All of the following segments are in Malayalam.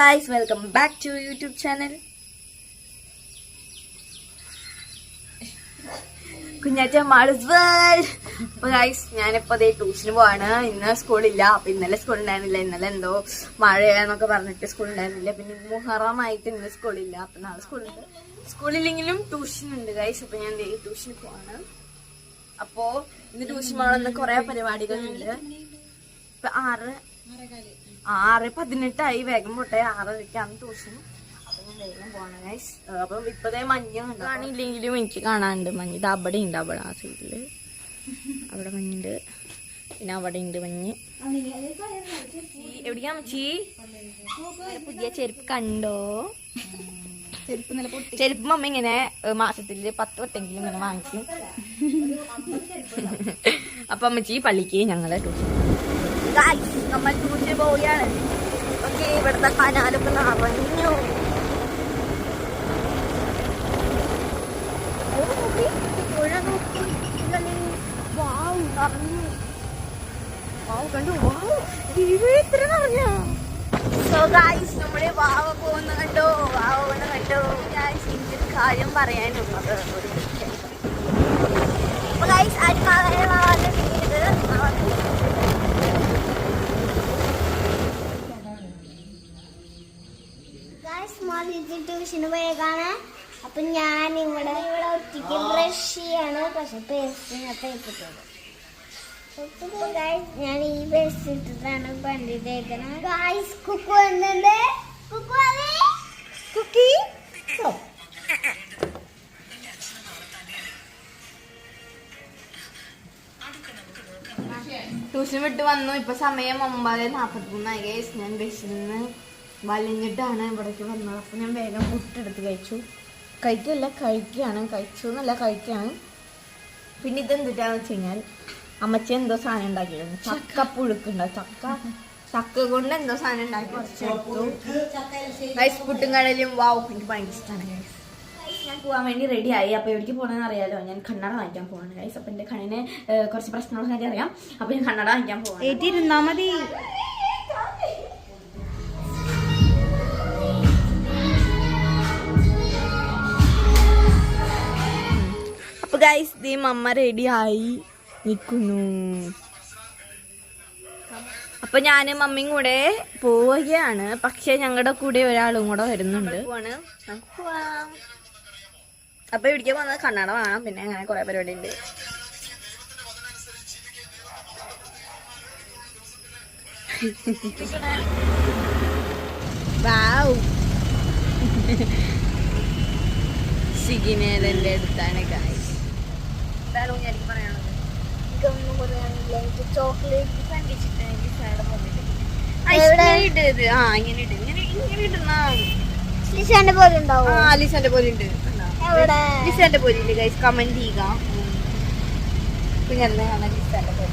Guys welcome back to YouTube channel Kunjatta Malas world അപ്പൊ ഗായ്സ് ഞാനിപ്പോ അതേ ട്യൂഷന് പോവാണ്. ഇന്ന് സ്കൂളില്ല അപ്പൊ ഇന്നലെ സ്കൂൾ ഉണ്ടായിരുന്നില്ല. ഇന്നലെ എന്തോ മഴയാന്നൊക്കെ പറഞ്ഞിട്ട് സ്കൂൾ ഉണ്ടായിരുന്നില്ല. പിന്നെ മുഹറമായിട്ട് ഇന്ന് സ്കൂളില്ല അപ്പൊ നാളെ സ്കൂളുണ്ട് സ്കൂളില്ലെങ്കിലും ട്യൂഷൻ ഉണ്ട് ഗൈസ് അപ്പൊ ഞാൻ ട്യൂഷന് പോവാണ്. അപ്പോ ഇന്ന് ട്യൂഷൻ പോകണമെന്ന് കുറെ പരിപാടികളുണ്ട്. ഇപ്പൊ ആറ് ആറ് പതിനെട്ടായി വേഗം പോട്ടെ. ആറരയ്ക്കാണ് ട്യൂഷൻ അപ്പൊ ഇപ്പതേ മഞ്ഞ കാണില്ലെങ്കിലും എനിക്ക് കാണാനുണ്ട് മഞ്ഞ്. ഇത് അവിടെ ഉണ്ട് അവിടെ ആ സൈഡിൽ അവിടെ മഞ്ഞുണ്ട്. പിന്നെ അവിടെ ഉണ്ട് മഞ്ഞ് എവിടെയാ മച്ചി പുതിയ ചെരുപ്പ് കണ്ടോ? ചെരുപ്പ് മമ്മ ഇങ്ങനെ മാസത്തിൽ പത്ത് വട്ടെങ്കിലും ഇങ്ങനെ വാങ്ങിക്കും. അപ്പൊ അമ്മച്ചി പള്ളിക്ക് ഞങ്ങളെ ട്യൂഷൻ ഗായ്സ് നമ്മൾ ടൂറിന് പോവുകയാണ്. ഓക്കെ ഇവിടുത്തെ കനാലൊക്കെ നിറഞ്ഞു. പുഴ നോക്കി. ഇങ്ങനെ വൗ, നിറഞ്ഞു. വൗ, കണ്ടു? വൗ, ഇത് ഇത്ര നിറഞ്ഞോ? So guys, നമ്മുടെ വാവ പോകുന്ന കണ്ടോ? വാവ പോകുന്ന കണ്ടോ? ഗായ്സ് എനിക്കൊരു കാര്യം അത് ഒരു ഗായ്സ് അടുക്കള വാവാന്റെ വീട് പോയേക്കാണ് അപ്പൊ ഞാൻ ഇവിടെ ഇവിടെ ഒറ്റയ്ക്ക് ബ്രഷ് ചെയ്യാണ്. പക്ഷെ പേസ്റ്റ് പേപ്പിട്ടത് ഞാൻ ഈ പേസ്റ്റ് ഇട്ടിട്ടാണ് പണ്ടി തേക്കണം ഗായ്സ് കുക്കു വന്നിട്ട് കുക്കു ട്യൂഷൻ വിട്ട് വന്നു. ഇപ്പൊ സമയം ഒമ്പത് നാപ്പത്തി മൂന്നായി ഞാൻ നിന്ന് വലിഞ്ഞിട്ടാണ് ഇവിടേക്ക് വന്നത്. അപ്പോൾ ഞാൻ വേഗം പുട്ടെടുത്ത് കഴിച്ചു. കഴിക്കല്ല കഴിക്കുകയാണ്. കഴിച്ചു എന്നല്ല കഴിക്കുകയാണ്. പിന്നെ ഇതെന്തിട്ടാന്ന് വെച്ച് കഴിഞ്ഞാൽ അമ്മച്ചി എന്തോ സാധനം ഉണ്ടാക്കിയിരുന്നു. ചക്ക പുഴുക്കുണ്ടോ ചക്ക? ചക്ക കൊണ്ട് എന്തോ സാധനം ഉണ്ടാക്കി കുറച്ചെടുത്തു. റൈസ് പുട്ടും കടലും വാവ് എനിക്ക് ഭയങ്കര ഇഷ്ടമാണ് ഞാൻ പോകാൻ വേണ്ടി റെഡി ആയി. അപ്പൊ എവിടേക്ക് പോകണമെന്ന് അറിയാലോ? ഞാൻ കണ്ണട വാങ്ങിക്കാൻ പോവാണ് ഗൈസ് അപ്പൊ എന്റെ കണ്ണിന് കുറച്ച് പ്രശ്നങ്ങളൊക്കെ അറിയാം അപ്പോൾ ഞാൻ കണ്ണട വാങ്ങിക്കാൻ പോവാണ്. ഏറ്റിരുന്നാ മതി. ഗൈസ് ദീ മമ്മ റെഡി ആയി നിൽക്കുന്നു അപ്പൊ ഞാനും മമ്മിയും കൂടെ പോവുകയാണ്. പക്ഷെ ഞങ്ങളുടെ കൂടെ ഒരാളും കൂടെ വരുന്നുണ്ട്. അപ്പൊ ഇവിടേക്ക് വന്നത് കണ്ണട വേണം പിന്നെ അങ്ങനെ കുറെ പരിപാടി ഉണ്ട് വാവ്. സിഗിനേതന്റെ അടുത്താണ് ഗായ്സ് എന്താണ് കുഞ്ഞാലിക്ക് പറയാനുള്ളത് എനിക്കൊന്നും പറയാനില്ല. എനിക്ക് ചോക്ലേറ്റ് കണ്ടിച്ചിട്ട് എനിക്ക് സൈഡ് വന്നിട്ട് എവിടെ? ഇങ്ങനെ ഇത്. ആ ഇങ്ങനെ ഇട്ട് ഇങ്ങനെ ഇങ്ങനെ ഇടുന്ന ലിസാന്റെ പോലെ ഉണ്ടാവും? ആ ലിസന്റെ പോലെ ഉണ്ട് എവിടെ? ലിസന്റെ പോലെ ഇല്ല ഗൈസ് കമന്റ് ചെയ്യുക. കുഞ്ഞാലിനെ കാണാൻ ലിസന്റെ പോലെ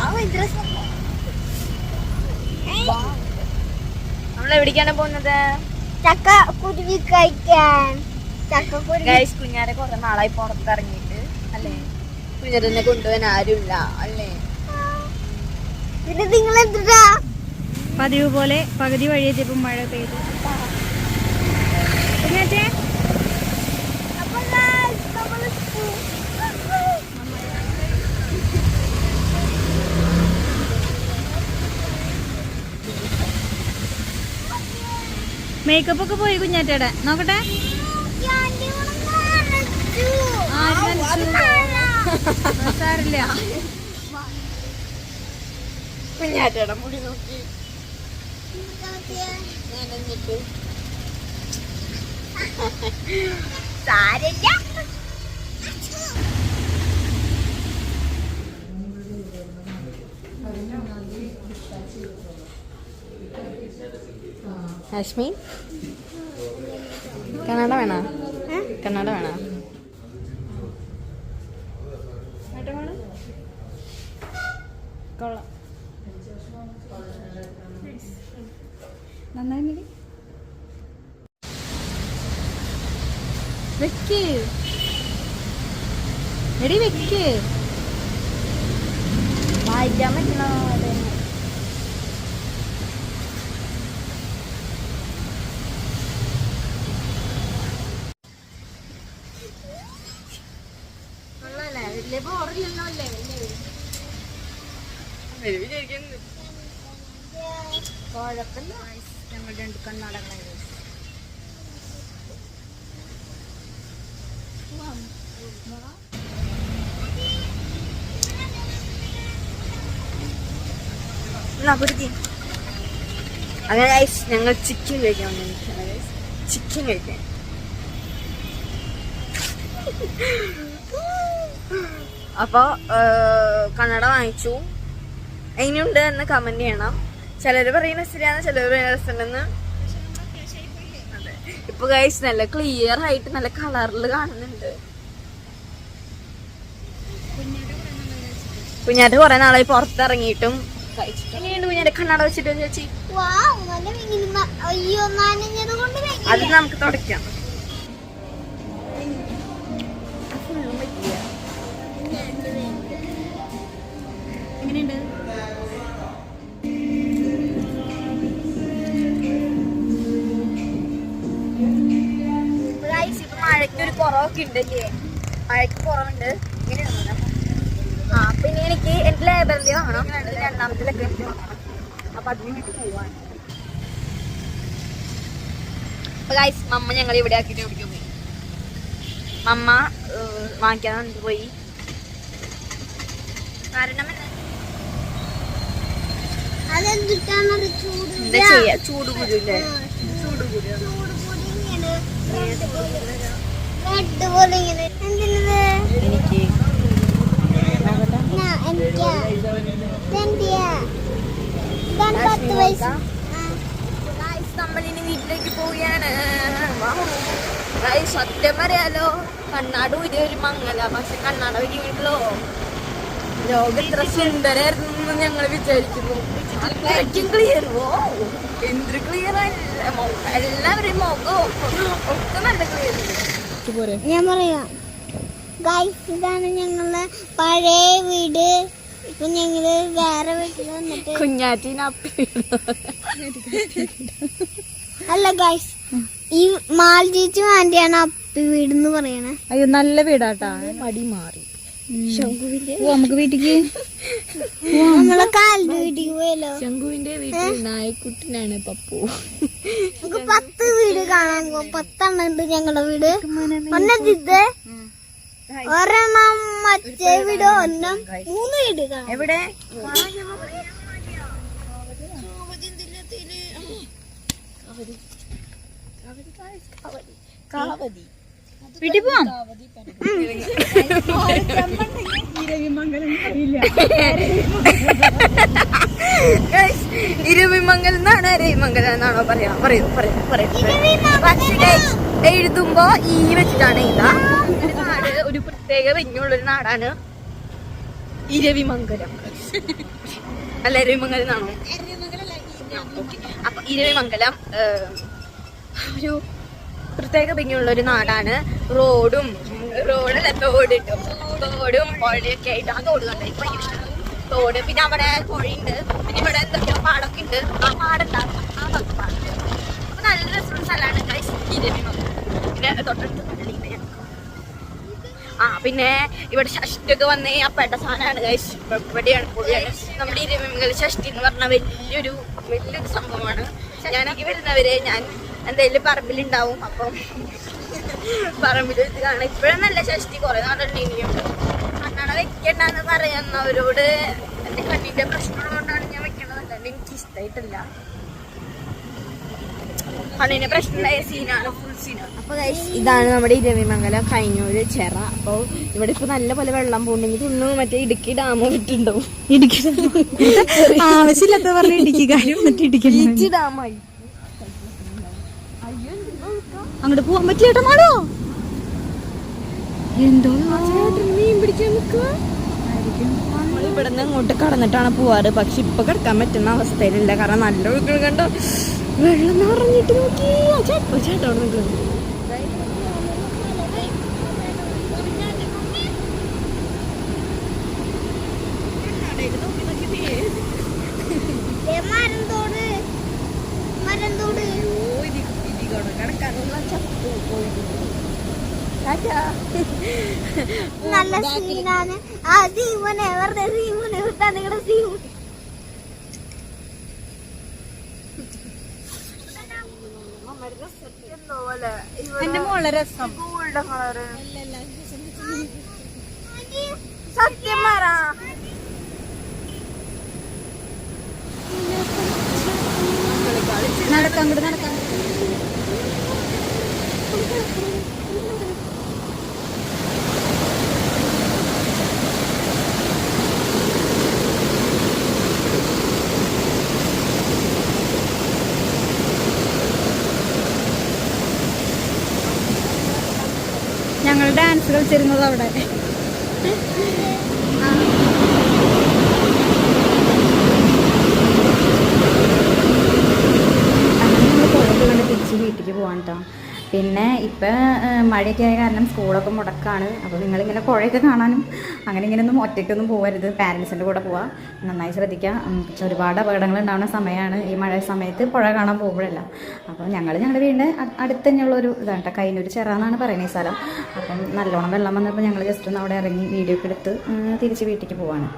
ആ ഭയങ്കര രസം. നമ്മൾ എവിടേക്കാണ് പോകുന്നത്? ചക്ക കുരുവി കഴിക്കാൻ. ചക്ക കുരുവി. കുഞ്ഞാരെ കുറെ നാളായി പുറത്തിറങ്ങിയിട്ട് അല്ലേ? കുഞ്ഞാരെ കൊണ്ടുപോകാൻ ആരുമില്ല അല്ലേ? പിന്നെ നിങ്ങൾ എന്തിട്ടാ പതിവ് പോലെ പകുതി വഴി എത്തിയപ്പോ മഴ പെയ്തു. മേക്കപ്പ് ഒക്കെ പോയി കുഞ്ഞാറ്റയുടെ നോക്കട്ടെ. ആര് സാരില്ല കുഞ്ഞാറ്റയുടെ മുടി നോക്കി. നനഞ്ഞിട്ട്. ഹാഷ്മി കന്നഡ വേണോ? കന്നഡ വേണോ? നന്നായി മതി വെക്ക്. എടി വെക്ക്. വായിക്കാൻ പറ്റണോ കുഴപ്പമില്ല. ഞങ്ങൾ രണ്ട് പിടിക്ക് അങ്ങനെ guys, ഞങ്ങൾ ചിക്കൻ കഴിക്കാൻ ചിക്കൻ കഴിക്കാൻ. അപ്പൊ കന്നഡ വാങ്ങിച്ചു. എങ്ങനെയുണ്ട് എന്ന് കമന്റ് ചെയ്യണം. ചിലര് പറയുന്ന ശരിയാണ് ചിലര് പറയുന്ന രസമുണ്ടെന്ന്. ഇപ്പൊ ഗൈസ് നല്ല ക്ലിയർ ആയിട്ട് നല്ല കളറിൽ കാണുന്നുണ്ട്. കുഞ്ഞാട്ട് കുറെ നാളായി പുറത്തിറങ്ങിയിട്ടും എങ്ങനെയുണ്ട് കുഞ്ഞാന്റെ കണ്ണട വെച്ചിട്ട് ചേച്ചി. അത് നമുക്ക് തുടയ്ക്കാം. എങ്ങനെയുണ്ട്? ഇപ്പൊ മഴയ്ക്ക് ഒരു കുറവൊക്കെ മഴയ്ക്ക് കുറവുണ്ട്. ഇങ്ങനെയാണ് ആ പിന്നെ എനിക്ക് എന്റെ ലൈബ്രറി വാങ്ങണം. രണ്ടാമത്തിലൊക്കെ അപ്പൊ അതിന് വേണ്ടി പോവാണ്. അപ്പൊ ഗൈസ് മമ്മ ഞങ്ങൾ ഇവിടെ ആക്കിയിട്ട് എവിടേക്ക് പോയി. മമ്മ വാങ്ങിക്കാൻ പോയി. കാരണം എന്താ? ചൂട് ചെയ്യാ? ചൂട് ചൂട് ഇങ്ങനെ എനിക്ക് നമ്മളിനി വീട്ടിലേക്ക് പോവുകയാണ് സത്യം പറയാലോ കണ്ണാട് ഒരു മങ്ങല പക്ഷെ കണ്ണാട ഒരു വീട്ടിലോ ലോകം ഇത്ര സുന്ദരായിരുന്നു ഞങ്ങൾ വിചാരിക്കുന്നു. അത്രയ്ക്കും ക്ലിയർ ഓ എന്തൊരു ക്ലിയർ എല്ലാവരുടെയും മുഖവും ഒക്കെ നല്ല ക്ലിയർ ഞാൻ പറയാം ഗൈസ് ഇതാണ് ഞങ്ങളുടെ പഴയ വീട്. ഇപ്പൊ ഞങ്ങൾ വേറെ വീട്ടിൽ വന്നിട്ട് കുഞ്ഞാറ്റിനപ്പി അല്ല ഗൈസ് ഈ മാൽജീച്ചു ആന്റിയാണ് അപ്പി വീട് എന്ന് പറയണേ. അയ്യോ നല്ല വീടാട്ടാ. മടി മാറി. നമുക്ക് വീട്ടിക്ക്. നമ്മളെ കാലിന്റെ വീട്ടിൽ പോയല്ലോ. ശംഖുവിന്റെ വീട്ടിൽ നായക്കുട്ടിനാണ് പപ്പു. നമുക്ക് പത്ത് വീട് കാണാൻ പത്തെണ്ണം ഉണ്ട് ഞങ്ങളുടെ വീട്. ഒന്നത് ഒരെണ്ണം മറ്റേ വീട് ഒന്നും മൂന്ന് വീട് കാണാം. എവിടെ? കാവതി വീട്ടിൽ പോവാം? ഇരുവിമംഗൽ എന്നാണ് രവിമംഗൽ എന്നാണോ പറയാ? പറയൂ പറയൂ പറയൂ. പക്ഷേ എഴുതുമ്പോ ഈ വെച്ചിട്ടാണ് എഴുതാ ഒരു നാട് ഒരു പ്രത്യേക വെഞ്ഞുള്ള ഒരു നാടാണ് ഇരവിമംഗലം. അല്ല ഇരവിമംഗലം എന്നാണോ. അപ്പൊ ഇരവിമംഗലം ഒരു പ്രത്യേക ഭംഗിയുള്ള ഒരു നാടാണ്. റോഡും റോഡല്ല തോട് കിട്ടും തോടും പുഴയൊക്കെ ആയിട്ട് ആ തോട് തോട്. പിന്നെ അവിടെ പുഴയുണ്ട് പിന്നെ ഇവിടെ എന്തൊക്കെയോ പാടൊക്കെ ഉണ്ട് ആ പാടുണ്ടാകും ആ ഭാഗത്ത് പാടം. അപ്പൊ നല്ല രസമുള്ള സ്ഥലമാണ് പിന്നെ തൊട്ടടുത്ത് ആ പിന്നെ ഇവിടെ ഷഷ്ടിയൊക്കെ വന്ന് ആ പെട്ട സാധനമാണ് ഇവിടെയാണ് പൊളിയാണ്. നമ്മുടെ ഈ രവിമംഗല ഷഷ്ടി എന്ന് പറഞ്ഞ വലിയൊരു വലിയൊരു സംഭവമാണ്. ഞാനൊക്കെ വരുന്നവരെ ഞാൻ എന്തായാലും പറമ്പിലുണ്ടാവും അപ്പം പറമ്പിൽ വെച്ച് കാണാം ഇപ്പോഴും നല്ല ഷഷ്ടി കുറെ നാളുണ്ട് ഇനിയുണ്ട് കണ്ണട വെക്കണ്ടെന്ന് പറയുന്നവരോട് എന്റെ കണ്ണിന്റെ പ്രശ്നമുള്ളതുകൊണ്ടാണ് ഞാൻ വെക്കണത്. അല്ലാണ്ട് എനിക്ക് ഇഷ്ടമായിട്ടില്ല കണ്ണിന് പ്രശ്നമുണ്ടായ സീനാണ് ഫുൾ സീനാണ് അപ്പൊ guys, ഇതാണ് നമ്മുടെ ഇരവിമംഗലം കഴിഞ്ഞൊരു ചെറ. അപ്പൊ ഇവിടെ ഇപ്പൊ നല്ല പോലെ വെള്ളം പോകുന്നുണ്ടെങ്കിൽ തോന്നുന്നു മറ്റേ ഇടുക്കി ഡാം വിട്ടുണ്ടാവും ഇടുക്കി ആവശ്യമില്ലാത്ത പറഞ്ഞ ഇടുക്കി കാര്യം മറ്റേ ഇടുക്കി ഡാമായി അങ്ങോട്ട് പോവാൻ പറ്റിയേട്ടാ മാടോ എന്തോ മീൻ പിടിക്കാൻ ഇവിടെ നിന്ന് അങ്ങോട്ട് കടന്നിട്ടാണ് പോവാറ്. പക്ഷെ ഇപ്പൊ കിടക്കാൻ പറ്റുന്ന അവസ്ഥയിലില്ല. കാരണം നല്ല ഒഴുക്കുകൾ കണ്ടോ? വെള്ളം നിറഞ്ഞിട്ട് നോക്കി ചേട്ടോ ചേട്ടോ നിൽക്കുന്നത് ദേ മരം തോട് മരം തോട് നല്ല സീനാണ്. ആ നിങ്ങളുടെ സീമോൻ എന്റെ മോളെ രസം. സത്യം പറ. നടക്കാം നടക്കാം. ഞങ്ങൾ ഡാൻസ് അവിടെ. വീട്ടിലേക്ക് പോകാൻ കേട്ടോ പിന്നെ ഇപ്പം മഴയൊക്കെ ആയ കാരണം സ്കൂളൊക്കെ മുടക്കാണ്. അപ്പോൾ നിങ്ങളിങ്ങനെ പുഴയൊക്കെ കാണാനും അങ്ങനെ ഇങ്ങനെ ഒന്നും ഒറ്റയ്ക്കൊന്നും പോകരുത് പാരൻസിന്റെ കൂടെ പോവാം. നന്നായി ശ്രദ്ധിക്കുക ഉം, പക്ഷെ ഒരുപാട് അപകടങ്ങൾ ഉണ്ടാവുന്ന സമയമാണ് ഈ മഴ സമയത്ത് പുഴ കാണാൻ പോകുമ്പോഴല്ല. അപ്പോൾ ഞങ്ങൾ ഞങ്ങളുടെ വീടിന്റെ അടുത്ത് തന്നെയുള്ളൊരു ഇതാണ് കേട്ടോ കൈനൂർ ചെറാന്നാണ് പറയുന്നത് ഈ സ്ഥലം. അപ്പം നല്ലോണം വെള്ളം വന്നപ്പോൾ ഞങ്ങൾ ജസ്റ്റ് ഒന്ന് അവിടെ ഇറങ്ങി വീഡിയോ ഒക്കെ എടുത്ത് തിരിച്ച് വീട്ടിലേക്ക് പോവാണ്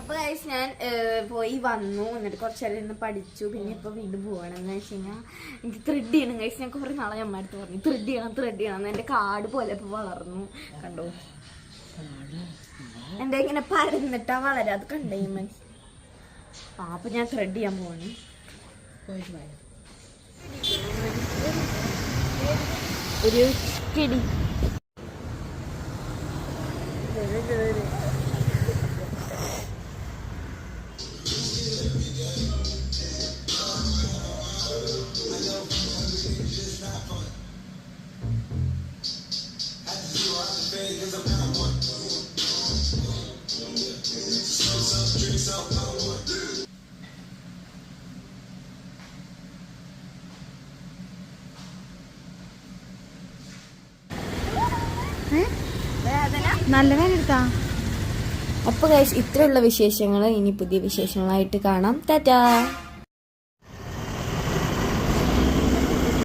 അപ്പൊ ഗൈസ് ഞാൻ പോയി വന്നു. എന്നിട്ട് കുറച്ച് നേരം ഇരുന്ന് പഠിച്ചു. പിന്നെ ഇപ്പൊ വീണ്ടും പോകണം എന്ന് വെച്ച് കഴിഞ്ഞാൽ എനിക്ക് ത്രെഡ് ചെയ്യണം. കഴിച്ച് ഞാൻ കുറെ നാളെ അമ്മ അടുത്ത് പറഞ്ഞു ത്രെഡ് ചെയ്യണം ത്രെഡ് ചെയ്യണം. എന്ന് എന്റെ കാട് പോലെ ഇപ്പൊ വളർന്നു. കണ്ടോ? എന്റെ ഇങ്ങനെ പരന്നിട്ടാ വളരെ. അത് കണ്ടേ മനസ്സിൽ ആ ഞാൻ ത്രെഡ് ചെയ്യാൻ പോവാണ്. ഒരു കിടി നല്ല വേന എടുത്താ അപ്പോൾ ഗൈസ് ഇത്രയുള്ള വിശേഷങ്ങൾ ഇനി പുതിയ വിശേഷങ്ങളായിട്ട് കാണാം. ടാറ്റാ.